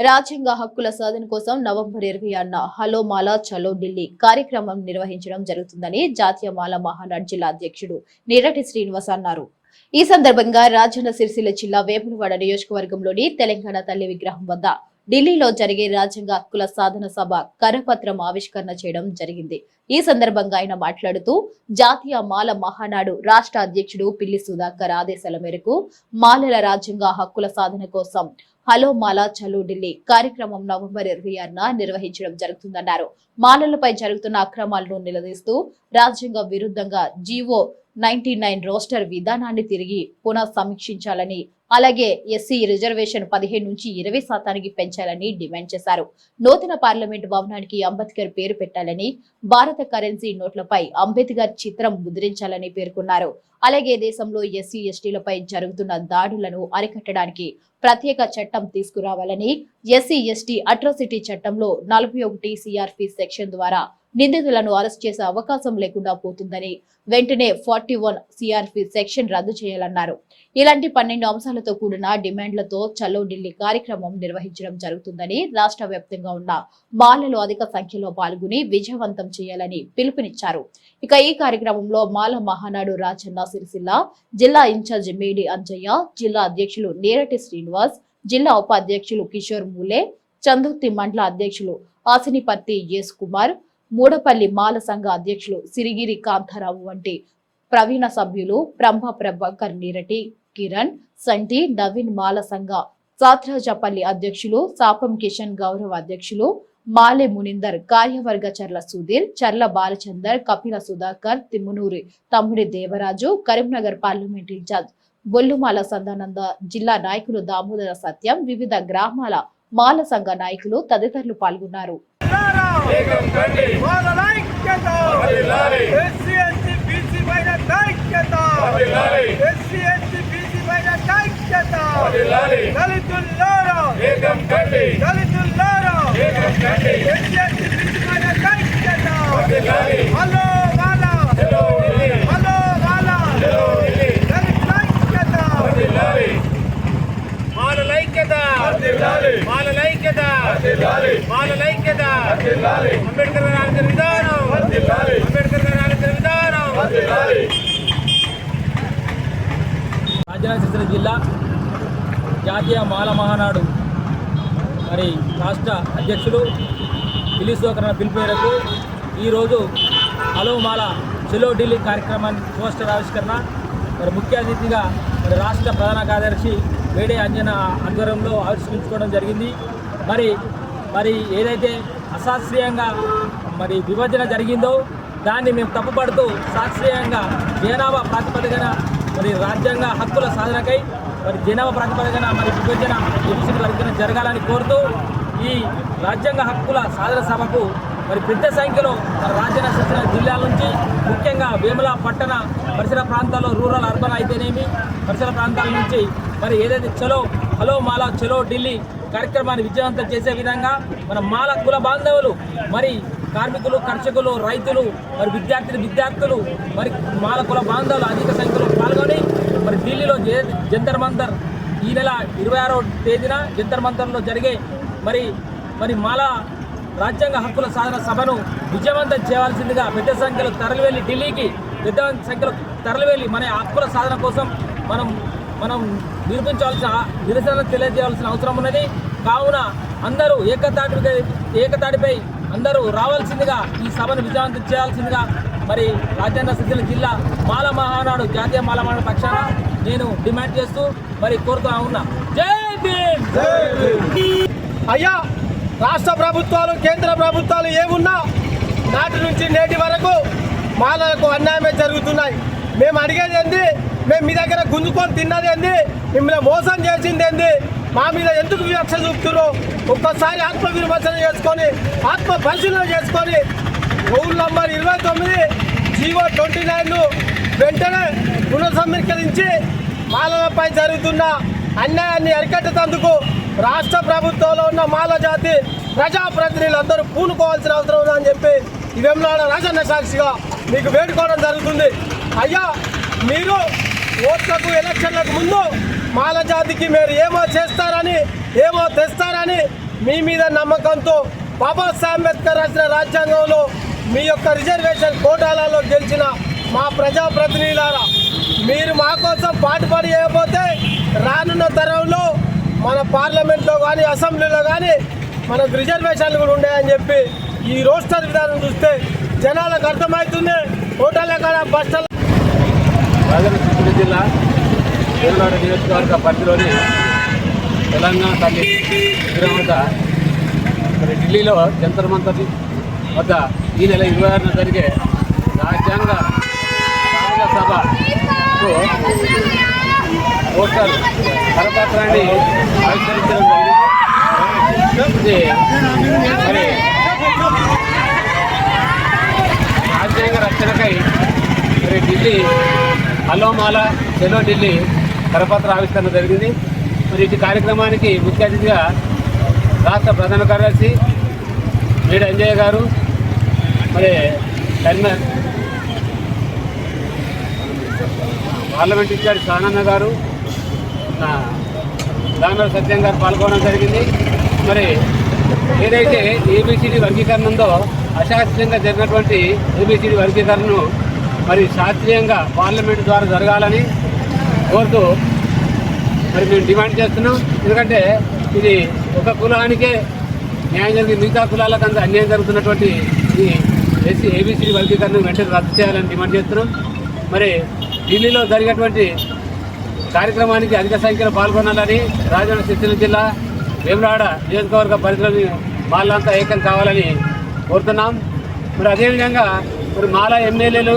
రాజ్యాంగ హక్కుల సాధన కోసం నవంబర్ ఇరవై ఆరున హలో మాలా చలో ఢిల్లీ కార్యక్రమం నిర్వహించడం జరుగుతుందని జాతీయ మాల మహానాడ్ జిల్లా అధ్యక్షుడు నీరటి శ్రీనివాస్ అన్నారు. ఈ సందర్భంగా రాజన్న సిరిసిల్ల జిల్లా వేములవాడ నియోజకవర్గంలోని తెలంగాణ తల్లి విగ్రహం వద్ద ఢిల్లీలో జరిగే రాజ్యాంగ హక్కుల సాధన సభ కరపత్రం ఆవిష్కరణ చేయడం జరిగింది. ఈ సందర్భంగా ఆయన మాట్లాడుతూ జాతీయ మాల మహానాడు రాష్ట్ర అధ్యక్షుడు పిల్లి సుధాకర్ ఆదేశాల మేరకు మాలల రాజ్యాంగ హక్కుల సాధన కోసం హలో మాలా చలో ఢిల్లీ కార్యక్రమం నవంబర్ ఇరవై ఆరున నిర్వహించడం జరుగుతుందన్నారు. మాలలపై జరుగుతున్న అక్రమాలను నిలదీస్తూ రాజ్యాంగ విరుద్ధంగా జీవో నైన్టీ నైన్ రోస్టర్ విధానాన్ని తిరిగి పునః సమీక్షించాలని అలాగే ఎస్సీ రిజర్వేషన్ పదిహేను నుంచి ఇరవై శాతానికి పెంచాలని డిమాండ్ చేశారు. నూతన పార్లమెంట్ భవనానికి అంబేద్కర్ పేరు పెట్టాలని భారత కరెన్సీ నోట్లపై అంబేద్కర్ చిత్రం ముద్రించాలని పేర్కొన్నారు. అలాగే దేశంలో ఎస్సీ ఎస్టీలపై జరుగుతున్న దాడులను అరికట్టడానికి ప్రత్యేక చట్టం తీసుకురావాలని ఎస్సీ ఎస్టీ అట్రాసిటీ చట్టంలో నలభై ఒకటి సిఆర్పి సెక్షన్ ద్వారా నిందితులను అరెస్ట్ చేసే అవకాశం లేకుండా పోతుందని వెంటనే ఫార్టీ వన్ సిఆర్పి సెక్షన్ రద్దు చేయాలన్నారు. ఇలాంటి పన్నెండు అంశాలతో కూడిన డిమాండ్లతో చలో ఢిల్లీ కార్యక్రమం నిర్వహించడం జరుగుతుందని రాష్ట్ర వ్యాప్తంగా ఉన్న మాలలు అధిక సంఖ్యలో పాల్గొని విజయవంతం చేయాలని పిలుపునిచ్చారు. ఇక ఈ కార్యక్రమంలో మాల మహానాడు రాజన్న సిరిసిల్ల జిల్లా ఇన్ఛార్జ్ మేడి అంజయ్య జిల్లా అధ్యక్షులు నేరటి శ్రీనివాస్ జిల్లా ఉపాధ్యక్షులు కిషోర్ మూలే చందుర్తి మండల అధ్యక్షులు ఆసినిపర్తి యేస్ కుమార్ మూడపల్లి మాల సంఘ అధ్యక్షులు సిరిగిరి కాంతారావు వంటి ప్రవీణ సభ్యులు బ్రహ్మ ప్రభాకర్ నీరటి కిరణ్ సంటి నవీన్ మాల సంఘ సాత్రాజపల్లి అధ్యక్షులు సాపం కిషన్ గౌరవ అధ్యక్షులు మాలె మునిందర్ కార్యవర్గ చర్ల సుధీర్ చర్ల బాలచందర్ కపిల సుధాకర్ తిమ్మునూరి తమ్ముడి దేవరాజు కరీంనగర్ పార్లమెంట్ ఇన్ఛార్జ్ బొల్లుమాల సందానంద జిల్లా నాయకులు దామోదర సత్యం వివిధ గ్రామాల మాల సంఘ నాయకులు తదితరులు పాల్గొన్నారు. దళితుల్లారా వేగం కండి దళితుల్లారా వేగం కండి ఎస్సీ ఎస్టీ బీసీ పైన ఐక్యత వర్ధిల్లాలి. హలో వాలా చలో ఢిల్లీ హలో వాలా చలో ఢిల్లీ దళిత ఐక్యత వర్ధిల్లాలి మాల ఐక్యత వర్ధిల్లాలి మాల ఐక్యత వర్ధిల్లాలి మాల ఐక్యత వర్ధిల్లాలి అంబేద్కర్ గారి ఆలోచన విధానం వర్ధిల్లాలి అంబేద్కర్ గారి ఆలోచన విధానం వర్ధిల్లాలి రాజన్న సిరిసిల్ల జిల్లా జాతీయ మాల మహానాడు మరి రాష్ట్ర అధ్యక్షులు పిలిసోకరణ పిలుపు మేరకు ఈరోజు హలో మాల చెలో ఢిల్లీ కార్యక్రమాన్ని పోస్టర్ ఆవిష్కరణ. మరి ముఖ్య అతిథిగా మరి రాష్ట్ర ప్రధాన కార్యదర్శి వేడే అంజన ఆధ్వర్యంలో ఆవిష్కరించుకోవడం జరిగింది. మరి మరి ఏదైతే అశాస్త్రీయంగా మరి విభజన జరిగిందో దాన్ని మేము తప్పుపడుతూ శాస్త్రీయంగా జనాభా ప్రాతిపదికన మరి రాజ్యాంగ హక్కుల సాధనకై మరి జనాభా ప్రాతిపదికన మరి విభజన ఎబిసిడి వర్గన జరగాలని కోరుతూ ఈ రాజ్యాంగ హక్కుల సాధన సభకు మరి పెద్ద సంఖ్యలో మన రాజ్యాంగ శాసన జిల్లాల నుంచి ముఖ్యంగా వేముల పట్టణ పరిసర ప్రాంతాల్లో రూరల్ అర్బన్ అయితేనేమి పరిసర ప్రాంతాల నుంచి మరి ఏదైతే చలో హలో మాలా చలో ఢిల్లీ కార్యక్రమాన్ని విజయవంతం చేసే విధంగా మన మాల కుల బాంధవులు మరి కార్మికులు కర్షకులు రైతులు మరి విద్యార్థులు విద్యార్థులు మరి మాల కుల బాంధవులు అధిక సంఖ్యలో పాల్గొ జంతర్ మంతర్ ఈ నెల ఇరవై ఆరో తేదీన జంతర్ మంతర్లో జరిగే మరి మరి మాల రాజ్యాంగ హక్కుల సాధన సభను విజయవంతం చేయవలసిందిగా పెద్ద సంఖ్యలో తరలివెళ్ళి ఢిల్లీకి పెద్ద సంఖ్యలో తరలివెళ్ళి మన హక్కుల సాధన కోసం మనం మనం నిరూపించవలసిన నిరసన తెలియజేయవలసిన అవసరం ఉన్నది. కావున అందరూ ఏకతాటిపై ఏకతాటిపై అందరూ రావాల్సిందిగా ఈ సభను విజయవంతం చేయాల్సిందిగా మరి రాజ్యాంగ సిరిసిల్ల జిల్లా మాల మహానాడు జాతీయ మాల మహానాడు పక్షాన నేను డిమాండ్ చేస్తూ మరి కోరుతా ఉన్నా. జై భీమ్ అయ్యా రాష్ట్ర ప్రభుత్వాలు కేంద్ర ప్రభుత్వాలు ఏమున్నా నాటి నుంచి నేటి వరకు మాలలకు అన్యాయమే జరుగుతున్నాయి. మేము అడిగేది ఏంది? మేము మీ దగ్గర గుంజుకొని తిన్నది ఏంది? మిమ్మల్ని మోసం చేసింది ఏంది? మా మీద ఎందుకు వివక్ష చూపుతున్నారు ఒక్కసారి ఆత్మ విమర్శన చేసుకొని ఆత్మ పరిశీలన చేసుకొని రూల్ నంబర్ ఇరవై తొమ్మిది జీవో ట్వంటీ నైన్ను వెంటనే పునఃసమీకరించి మాలలపై జరుగుతున్న అన్యాయాన్ని అరికట్టేందుకు రాష్ట్ర ప్రభుత్వంలో ఉన్న మాల జాతి ప్రజాప్రతినిధులందరూ పూనుకోవాల్సిన అవసరం ఉందని చెప్పి ఈ రాజన్న సాక్షిగా మీకు వేడుకోవడం జరుగుతుంది. అయ్యా మీరు ఓట్లకు ఎలక్షన్లకు ముందు మాల జాతికి మీరు ఏమో చేస్తారని ఏమో తెస్తారని మీ మీద నమ్మకంతో బాబాసాహెబ్ అంబేద్కర్ రాసిన రాజ్యాంగంలో మీ యొక్క రిజర్వేషన్ కోటాలలో గెలిచిన మా ప్రజాప్రతినిధులారా మీరు మా కోసం పాటుపడి చేయకపోతే రానున్న తరంలో మన పార్లమెంట్లో కానీ అసెంబ్లీలో కానీ మనకు రిజర్వేషన్లు కూడా ఉన్నాయని చెప్పి ఈ రోస్టర్ విధానం చూస్తే జనాలకు అర్థమవుతుంది. హోటల్ కాడ బస్టల్ రాజన్న జిల్లా వేములవాడ నియోజకవర్గ పరిధిలోని తెలంగాణ తల్లి విగ్రహం వద్ద ఢిల్లీలో జంతర్ మంతర్ వద్ద ఈ నెల ఇరవై ఆరున జరిగే రాజ్యాంగ సభ. సభకు పోస్టర్ కరపత్రాన్ని ఆవిష్కరించడం జరిగింది. మరి రాజ్యాంగ రక్షణకై మరి ఢిల్లీ అలోమాల చెలో ఢిల్లీ కరపత్ర ఆవిష్కరణ జరిగింది. మరి ఇటు కార్యక్రమానికి ముఖ్య అతిథిగా రాష్ట్ర ప్రధాన కార్యదర్శి వీడి అంజయ్య గారు మరి చైర్మన్ పార్లమెంట్ ఇన్ఛార్జ్ సానన్న గారు. నా సత్యం గారు పాల్గొనడం జరిగింది. మరి ఏదైతే ఏబిసిడి వర్గీకరణ ఉందో అశాస్త్రీయంగా జరిగినటువంటి ఏబిసిడి వర్గీకరణను మరి శాస్త్రీయంగా పార్లమెంట్ ద్వారా జరగాలని కోరుతూ మరి మేము డిమాండ్ చేస్తున్నాం. ఎందుకంటే ఇది ఒక కులానికే న్యాయం జరిగింది. మిగతా కులాలకు అంత అన్యాయం జరుగుతున్నటువంటి ఈ ఎస్సీ ఏబీసీ వర్గీకరణను వెంటనే రద్దు చేయాలని డిమాండ్ చేస్తున్నాం మరి ఢిల్లీలో జరిగేటువంటి కార్యక్రమానికి అధిక సంఖ్యలో పాల్గొనాలని రాజన్న సిరిసిల్ల జిల్లా వేమరాడ నియోజకవర్గ పరిధిలోని వాళ్ళంతా ఏకం కావాలని కోరుతున్నాం. మరి అదేవిధంగా మరి మాలా ఎమ్మెల్యేలు